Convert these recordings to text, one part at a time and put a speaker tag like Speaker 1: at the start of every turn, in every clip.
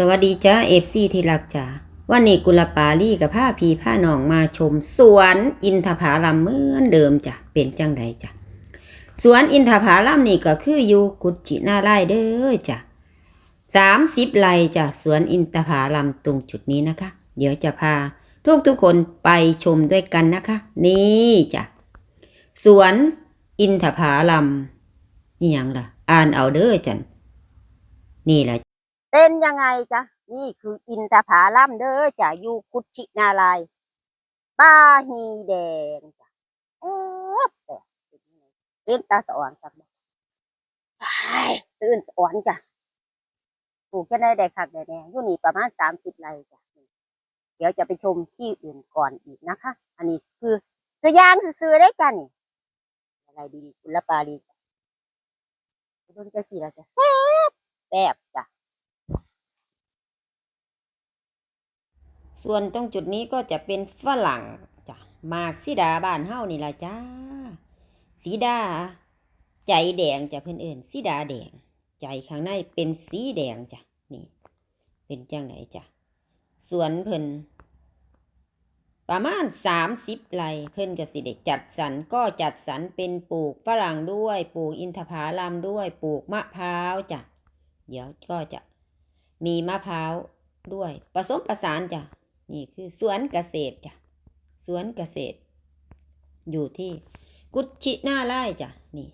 Speaker 1: สวัสดีจ้าเอฟซีที่รักจ้าวันนี้กุลปาลี่กับผ้าพีผ้าหนองมาชม สวนอินทผลัมเหมือนเดิมจ้ะเป็นจังไดจ้ะสวนอินทผลัมนี่ก็คืออยู่กุจินาไร่เด้อจ้ะสามสิบไร่จ้ะสวนอินทผลัมตรงจุดนี้นะคะ เดี๋ยวจะพาทุกทุกคนไปชมด้วยกันนะคะ นี่จ้ะสวนอินทผลัมนี่ยังล่ะ อ่านเอาเด้อจันนี่แหละ
Speaker 2: เป็นยังไงจ๊ะ นี่คืออินทผาลัมเด้อจ้ะอยู่กุชินารายป้าฮีแดงจ้ะเออแสบเล่นตาสอ่อนครับไปตื่นสอ่อนจ้ะปลูกแค่ได้ได้คักได้แน่อยู่นี่ประมาณสามสิบไร่จ้ะเดี๋ยวจะไปชมที่อื่นก่อนอีกนะคะ อันนี้คือตัวอย่างซื้อได้จ้ะนี่อะไรดีคุณละปาลีจ้ะโดนจะสีแล้วจ้ะแซบแซบจ้ะ
Speaker 1: ส่วนตรงจุดนี้ก็จะเป็นฝรั่งจ้ะมากสีดาบ้านเฮานี่ล่ะจ้า สีดา ใจแดงจ้ะเพื่อนเอิญสีดาแดง ใจข้างในเป็นสีแดงจ้ะนี่ เป็นจังไหนจ้ะสวนเพิ่นประมาณสามสิบไร่เพิ่นก็สิได้จัดสรรก็จัดสรรเป็นปลูกฝรั่งด้วยปลูกอินทผลัมด้วยปลูกมะพร้าวจ้ะเดี๋ยวก็จะมีมะพร้าวด้วยผสมประสานจ้ะ นี่คือสวนเกษตรจ้ะสวนเกษตร อยู่ที่กุชิหน้าไร่จ้ะนี่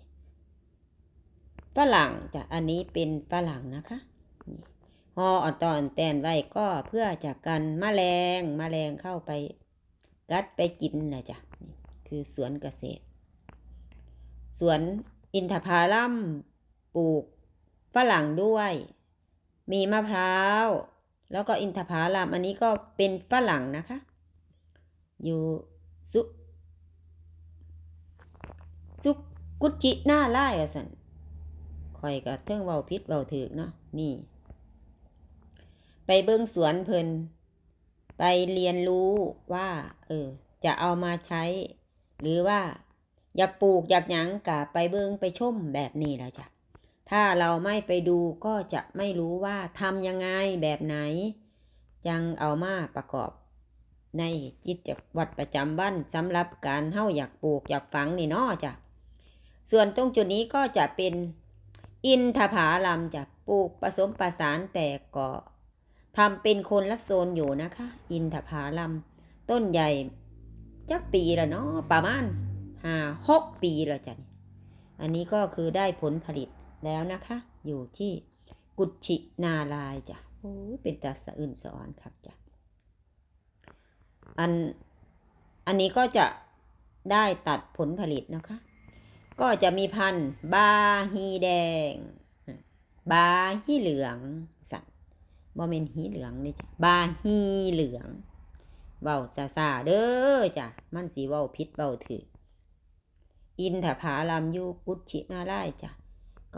Speaker 1: ฝรั่งจ้ะอันนี้เป็นฝรั่งนะคะนี่ห่ออ่อนตอนแตนไว้ก็เพื่อจะกันแมลงแมลงเข้าไปกัดไปกินนะจ้ะนี่คือสวนเกษตร สวนอินทผลัมปลูกฝรั่งด้วย มีมะพร้าว แล้วก็อินทผลัมอันนี้ก็เป็นฝรั่งนะคะ อยู่ซุซุกุจิหน้าไล่อะสันคอยกับเทิงเว้าพิษเว้าถือเนาะนี่ ไปเบิ้งสวนเพลินไปเรียนรู้ว่า เออ จะเอามาใช้ หรือว่า อยากปลูกอยากหยังกะไปเบิ้งไปชมแบบนี้แหละจ้ะ ถ้าเราไม่ไปดูก็จะไม่รู้ว่าทำยังไงแบบไหน จังเอามาประกอบ ในจิตวัตรประจำวันสำหรับการเฮาอยากปลูกอยากฝังนี่เนาะจ้ะส่วนตรงจุดนี้ก็จะเป็นอินทผาลัมจะปลูกผสมประสานแต่ก็ทำเป็นคนละโซนอยู่นะคะ อินทผาลัมต้นใหญ่จักปีละเนาะประมาณห้าหกปีล้วจ้ะอันนี้ก็คือได้ผลผลิต แล้วนะคะ อยู่ที่กุชินาลายจ้ะโอ้เป็นตาสะอื่นสอนครับจ้ะอันอันนี้ก็จะได้ตัดผลผลิตนะคะ ก็จะมีพันธุ์บาฮีแดง บาฮีเหลืองสัตว์บ่เมนฮีเหลืองนี่จ้ะบาฮีเหลืองเว้าซาซาเด้อจ้ะมันสีเว้าพิษเว้าถืออินทผาลัมอยู่กุชินาลายจ้ะ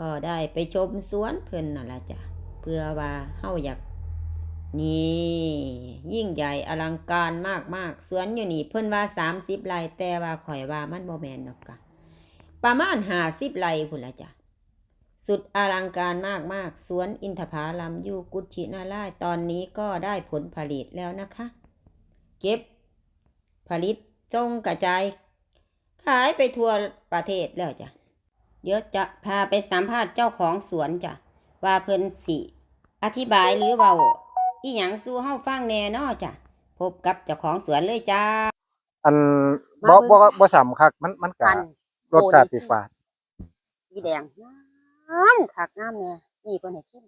Speaker 1: ก็ได้ไปชมสวนเพิ่นน่ะละจ้ะเพื่อว่าเฮาอยากนี่ยิ่งใหญ่อลังการมากมากสวนอยู่นี่เพิ่นว่าสามสิบไร่แต่ว่าข่อยว่ามันบ่แมนดอกกะประมาณห้าสิบไร่พุ่นละจ้ะสุดอลังการมากมากสวนอินทผาลัมอยู่กุชินาลาตอนนี้ก็ได้ผลผลิตแล้วนะคะ เก็บผลิตจงกระจาย ขายไปทั่วประเทศแล้วจ้ะ เดี๋ยวจะพาไปสัมภาษณ์เจ้าของสวนจ้ะว่าเพิ่นสิ อธิบายหรือเว้าอีหยังสู้เฮาฟังแหน่น้อจ้ะพบกับเจ้าของสวนเลยจ้า
Speaker 3: อัน
Speaker 2: มา
Speaker 3: บ่
Speaker 2: เบิ่ง
Speaker 3: บ่บ่สำคักมันมันก็
Speaker 2: พัน
Speaker 3: รสชาติสิฝาด
Speaker 2: สีแดงงามคักงามแน่นี่ก็ให้ชิม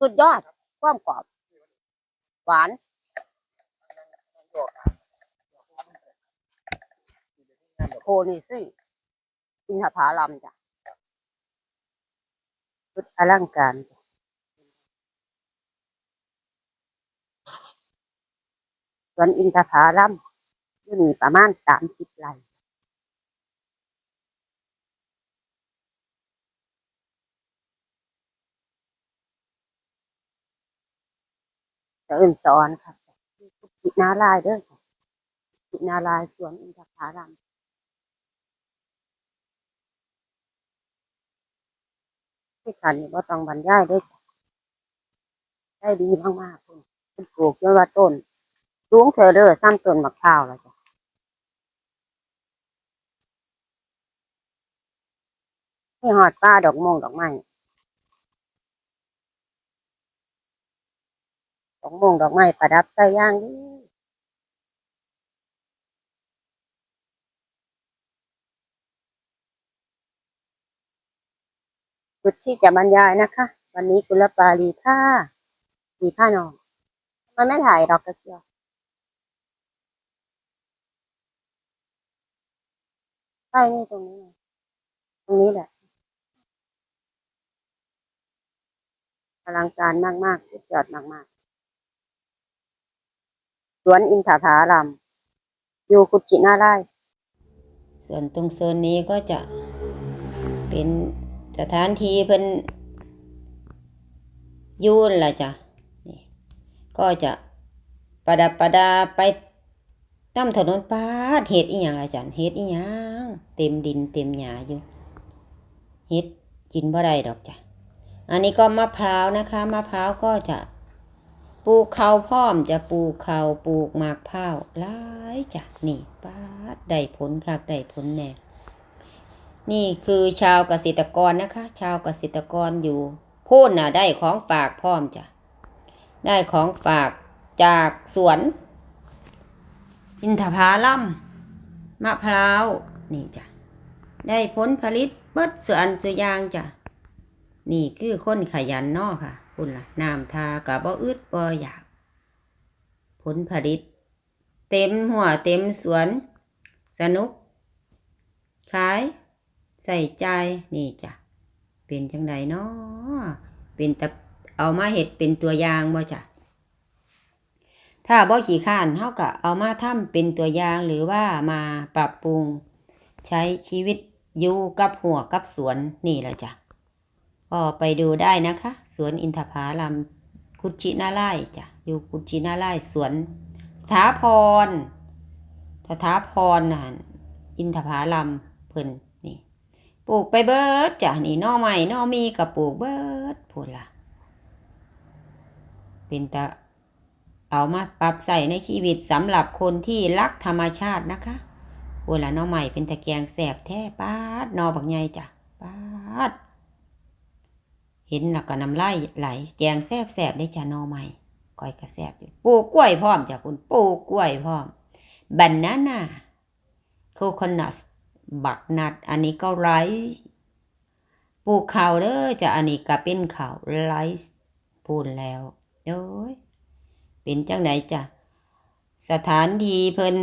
Speaker 2: สุดยอดความกรอบ หวาน โคนี่สิอินทผลัมจ้ะสุดอลังการสวนอินทผลัมอยู่นี่ประมาณสามสิบไร่จะเอื่นสอนค่ะจินาลายเด้อจ้ะจินาลายสวนอินทผลัม ส ส ที่ขันนี่บ่ต้องบรรยายได้อจ้ได้ดีมากๆคุณคุณปลูกจนว่าต้นสูงเทอเดอร์ซ้ำต้นมะพร้าวแล้วจ้ะนี่หอดป้าดอกมงดอกไม้ดอกมงดอกไม้ประดับใส่ย่างดีุดที่จะบรรยายนะคะ วันนี้กุลปาลีผ้ามีผ้านอนมันไม่ถ่ายดอกกระเจียวใช่นี่ตรงนี้ ตรงนี้แหละอลังการมากๆสุดยอดมากๆ สวนอินทผาลัมอยู่กุชินาไร่
Speaker 1: ส่วนตรงโซนนี้ก็จะเป็น สถานที่เพิ่นอยูนละจ้ะนี่ก็จะประดับประดาไปตามถนนปาดเฮ็ดอีหยังล่ะจ้ะเฮ็ดอีหยังเต็มดินเต็มหญ้าอยู่เฮ็ดกินบ่ได้ดอกจ้ะอันนี้ก็มะพร้าวนะคะมะพร้าวก็จะปลูกเขาพร้อมจะปลูกเขาปลูกหมากพร้าหลายจ้ะนี่ปาดได้ผลคักได้ผลแน่ นี่คือชาวเกษตรกรนะคะ ชาวเกษตรกรอยู่พูดนะได้ของฝากพร้อมจ้ะได้ของฝากจากสวน อินทผลัมมะพร้าวนี่จ้ะได้ผลผลิตเบิดส่วนส่วนอยางจ้ะนี่คือคนขยันนอค่ะคุณล่ะน้ำทากับบ่อึดบ่อยาก ผลผลิต เต็มหัวเต็มสวน สนุกขาย ใส่ใจนี่จ้ะเป็นจังไดเนาะเป็นตะเอามาเห็ดเป็นตัวอย่างบ่จ้ะถ้าบ่ขี้ข้านเฮาก็เอามาทำเป็นตัวอย่างหรือว่ามาปรับปรุง ใช้ชีวิตอยู่กับหัวกับสวนนี่แหละจ้ะก็ไปดูได้นะคะ สวนอินทผาลัมคุชินาไลจ้ะอยู่คุชินาไลสวนสถาพรสถาพรน่ะอินทผาลัมเพิ่น ปลูกไปเบิดจ้ะนี่นอใหม่นอมีกับปลูกเบิดพูนล่ะเป็นตะเอามาปรับใส่ในชีวิตสำหรับคนที่รักธรรมชาตินะคะพูนล่ะนอใหม่เป็นตะแกงแสบแท้ปาดนอบักใหญ่จ้ะปาดเห็นแล้วก็น้ำลายไหลแกงแสบแสบได้จ้ะนอใหม่ก้อยกระแสบอยู่ปลูกกล้วยพร้อมจ้ะคุณปลูกกล้วยพร้อมบานาน่าโคคอนัท บักนัด อันนี้ก็ไรซ์ปลูกข้าวเด้อจะอันนี้ก็เป็นข้าวไรซ์พูนแล้วโอ้ยเป็นจังไหนจ้ะสถานที่เพิ่น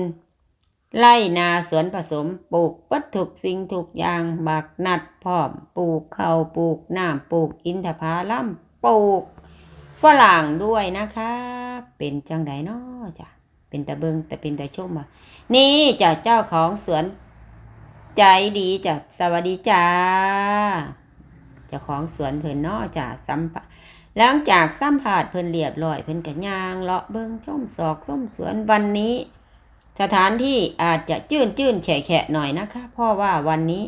Speaker 1: ไล่นาสวนผสมปลูกวัตถุสิ่งทุกอย่างบักนัดพร้อมปลูกข้าวปลูกน้ำปลูกอินทผลัมปลูกฝรั่งด้วยนะคะ เป็นจังไดเนาะจ้ะเป็นตะเบิงแต่เป็นตะชมอะนี่จ้ะเจ้าของสวน ใจดีจ้ะสวัสดีจ้าเจ้าของสวนเพิ่นนาะจ้ะสัมภาหลังจากสัมภาษณ์เพิ่นเรียบร้อยเพิ่นก็ย่างเลาะเบิ่งชมศอกส้มสวนวันนี้ สถานที่อาจจะจื้นจื้นแฉะแฉะหน่อยนะคะ เพราะว่าวันนี้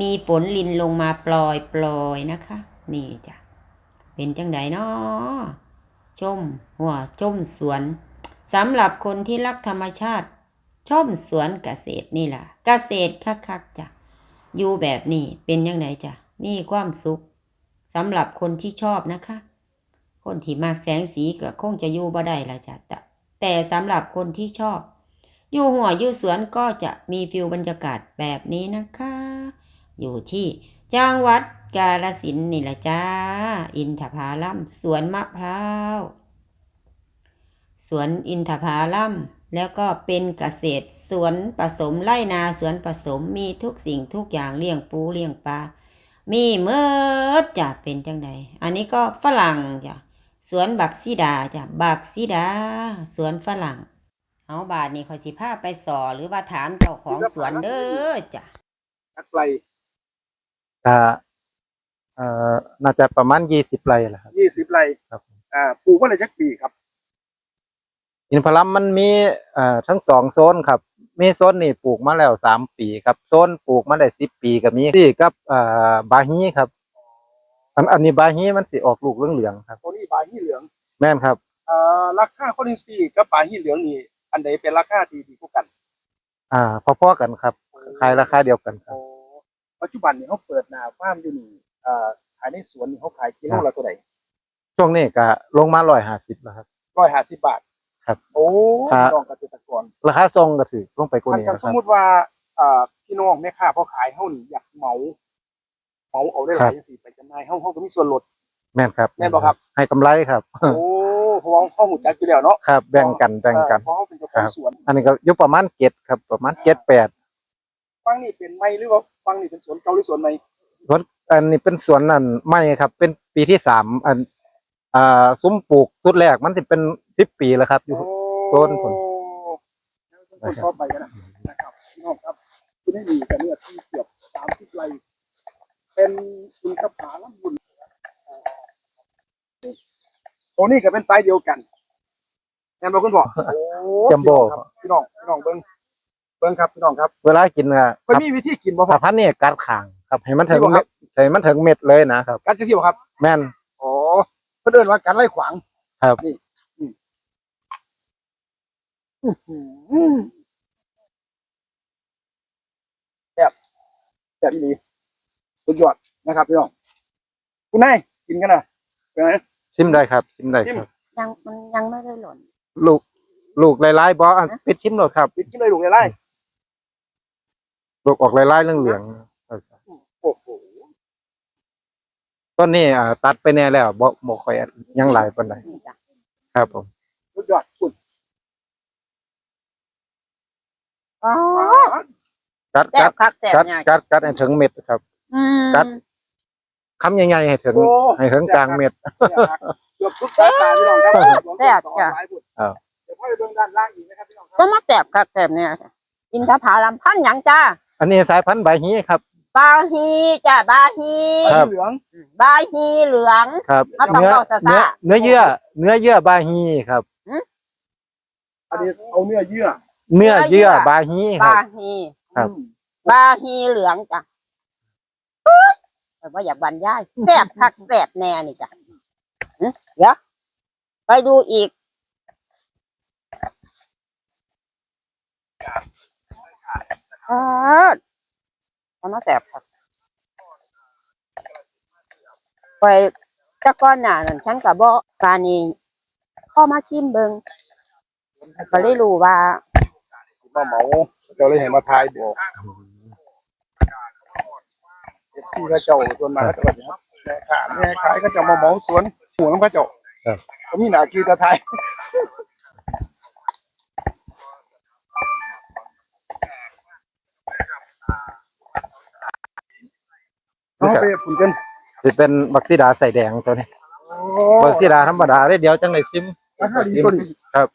Speaker 1: มีฝนลินลงมาปลอยปลอยนะคะ นี่จ้ะเป็นจังไดเนาะชมหัวชมสวนสำหรับคนที่รักธรรมชาติ ชมสวนเกษตรนี่ล่ะ เกษตรคักๆจ้ะอยู่แบบนี้เป็นยังไงจ้ะมีความสุขสำหรับคนที่ชอบนะคะ คนที่มากแสงสีก็คงจะอยู่บ่ได้ละจ้ะแต่แต่สำหรับคนที่ชอบ อยู่หัวอยู่สวนก็จะมีฟิลบรรยากาศแบบนี้นะคะ อยู่ที่จังหวัดกาฬสินนี่แหละจ้า อินทผลัมสวนมะพร้าว สวนอินทผลัม แล้วก็เป็นเกษตรสวนผสมไร่นาสวนผสมมีทุกสิ่งทุกอย่างเลี้ยงปูเลี้ยงปลา มีเมื่อจะเป็นจังใดอันนี้ก็ฝรั่งจ้ะสวนบักซีดาจ้ะบักซีดา สวนฝรั่ง เอาบาทนี่คอยสิพาไปสอหรือว่าถามเจ้าของสวนเด้อจ้ะ
Speaker 4: นักไกล
Speaker 3: ก็เอ่อน่าจะประมาณยี่สิบไร่แหละครับ
Speaker 4: ยี่สิบไร่
Speaker 3: ครับผม
Speaker 4: อ่าปลูกว่าอะไรจักปีครับ
Speaker 3: อินทผลัมมันมีเอ่อทั้งสองโซนครับ มีโซนนี่ปลูกมาแล้วสามปีครับ โซนปลูกมาได้สิบปีก็มีที่กับเอ่อบาฮีครับ อันอันนี้บาฮีมันสิออกลูกเหลืองๆครับ
Speaker 4: ตัวนี้ปลาหีเหลือง
Speaker 3: แม่นครับ
Speaker 4: เอ่อราคาข้อที่สี่กับปลาหีเหลืองนี่อันใดเป็นราคาที่ดีกว่ากัน
Speaker 3: อ่าพอๆกันครับขายราคาเดียวกันครับ
Speaker 4: โอ้ปัจจุบันนี่เขาเปิดหน้าฟาร์มอยู่นี่เอ่อขายในสวนนี่เขาขายกิโลละเท่าไหร่
Speaker 3: ช่วงนี้ก็ลงมา150แล้วครับ
Speaker 4: ร้อยห้าสิบบาท
Speaker 3: ครับ
Speaker 4: โอ้
Speaker 3: ครับ
Speaker 4: พี่น้องเกษตรกร
Speaker 3: ราคาทรงก็ถือลงไปกว่า
Speaker 4: มัน
Speaker 3: นี้
Speaker 4: กัน
Speaker 3: นะ
Speaker 4: ส
Speaker 3: ค
Speaker 4: ม
Speaker 3: รับ
Speaker 4: มติว่าเอ่อพี่น้องแม่ค้าพ่อขายเฮานี่อยากเหมาเหมาเอาได้หลายจังซี่ไปจำหน่ายเฮาเฮาก็มีส่วนลด
Speaker 3: แม่นครับ
Speaker 4: แม่นบ่ครับ
Speaker 3: ให้กำไรครับ
Speaker 4: โอ้เพราะว่าเฮาหูจักอยู่แล้วเนาะ
Speaker 3: ครับ แบ่งกันแบ่งกัน
Speaker 4: เออเพราะเขาเป็นเจ้าของสวน
Speaker 3: อันนี้ก็อยู่ประมาณเจ็ดครับ ประมาณเจ็ดแปด
Speaker 4: ฟังนี่เป็นไม้หรือว่าฟังนี่เป็นสวนเก่าหรือสวนใหม่
Speaker 3: สวนอันนี้เป็นสวนนั่นไม่ครับ เป็นปีที่สามอัน อ่าซุ้มปลูกสุดแรกมันสิเป็นสิบปีแล้วครับ อยู่โซนผม
Speaker 4: คนชอบไปกันนะนะครับพี่น้องครับคุณให้ดีกันเนี่ยที่เกือบสามสิบไร่เป็นคุณกระผาลำบุญตัวนี้ก็เป็นไซส์เดียวกันแอนบอกคุณบอกโอ้
Speaker 3: จัมโบ้
Speaker 4: พี่น้องพี่น้องเบิ้งเบิ้งครับพี่น้องครับ
Speaker 3: เวลากินอะค
Speaker 4: เพิ่น
Speaker 3: รับ
Speaker 4: มีวิธีกินบ่ค
Speaker 3: ถ้า
Speaker 4: รับ
Speaker 3: พันนี่การขางครับให้มันถึง
Speaker 4: นี่บ่ครั
Speaker 3: เม็
Speaker 4: บ
Speaker 3: ดให้มันถึงเม็ดเลยนะครับ
Speaker 4: การจะเสียวครับ
Speaker 3: แม่น
Speaker 4: อ๋อ เพิ่นเดินว่าการไล่ขวาง
Speaker 3: ครับ
Speaker 4: นี่นี่อื้อหือแบบแบบนี้สุดยอดนะครับพี่น้องคุณนายกินกันนะเป็นไง
Speaker 3: ชิมได้ครับชิมได้
Speaker 4: ชิม
Speaker 3: ครับ
Speaker 2: ยังมันยังไม่ได้หล่น
Speaker 3: ลูก ลูกหลายๆบออันปิดชิมหน่อยครับ
Speaker 4: ปิดกินเลยลูกเลยไล่
Speaker 3: ลูกออกหลายๆเหลืองๆครับ
Speaker 4: โอ้โห
Speaker 3: ต้นนี้อ่าตัดไปแน่แล้วบ่บ่ค่อยยังหลายปานใด
Speaker 2: นี่จ้ะ
Speaker 3: ครับผม
Speaker 4: สุดยอดสุด
Speaker 2: อ๋อ
Speaker 3: กัด
Speaker 2: แซ่
Speaker 3: กับด
Speaker 2: คักแซ่บ
Speaker 3: กัด
Speaker 2: เนี่ย
Speaker 3: กัดกัดให้ถึงเม็ดครับ
Speaker 2: อืม
Speaker 3: กัด คำใหญ่ๆให้ถึง
Speaker 4: โอ้
Speaker 3: ให้ถึงกลางเม็ด
Speaker 4: เกือบทุกสายตาพี่น้องครับ
Speaker 2: แซ่บจ้ะ
Speaker 3: ครับ
Speaker 4: เดี๋ยวพ่อไปเบิ่งด้านล่างอีกนะครับพี่น้องค
Speaker 2: ก็
Speaker 4: รับ
Speaker 2: มาแซ่บคักแซ่บเนี่ยอินทผลัมพันธุ์หยังจ้า
Speaker 3: อันนี้สายพันธุ์ใบฮีครับ
Speaker 2: บาฮีจ้าบาฮี
Speaker 3: ครับ
Speaker 4: เหลือง
Speaker 2: บาฮีเหลือง
Speaker 3: ครับ
Speaker 2: เอาต้อง
Speaker 3: เนื้อ
Speaker 2: เอาซะ
Speaker 3: เนื้อ
Speaker 2: ซะ
Speaker 3: เนื้อเยื่อ เนื้อเยื่อบาฮีครับ
Speaker 4: อันนี้เอาเนื้อเยื่อ
Speaker 3: เนื้อเยื่อบาฮีครับ
Speaker 2: บาฮี
Speaker 3: ครับ
Speaker 4: อืม
Speaker 2: บาฮีเหลืองจ้ะแต่ว่าอยากบรรยายแซ่บคักแซ่บแน่นี่จ้ะหึเดี๋ยวไปดูอีกอ่าเอามาแซ่บครับไปแตะก้อนหน้านั่นฉันกับบ่ปานีเข้ามาชิมเบิงก็เลยรู้ว่า
Speaker 4: มาเหมาเราเลยเห็นมาทายบอกเอฟซีก็เจ้าส่วนมากก็จะแบบนี้ครับแม่ค้าแม่ขายก็จะมาเหมาสวนสวนของพระเจ้า
Speaker 3: ครับ
Speaker 4: ก็มีหนาคีตะไทย ไปฝุ่นกัน
Speaker 3: สิเป็นบักซีดาใส่แดงตัวนี้ บักซีดาธรรมดาเลยเดี๋ยวจังได๋ซิม
Speaker 4: ราคาดีตัวนี้
Speaker 3: ครับ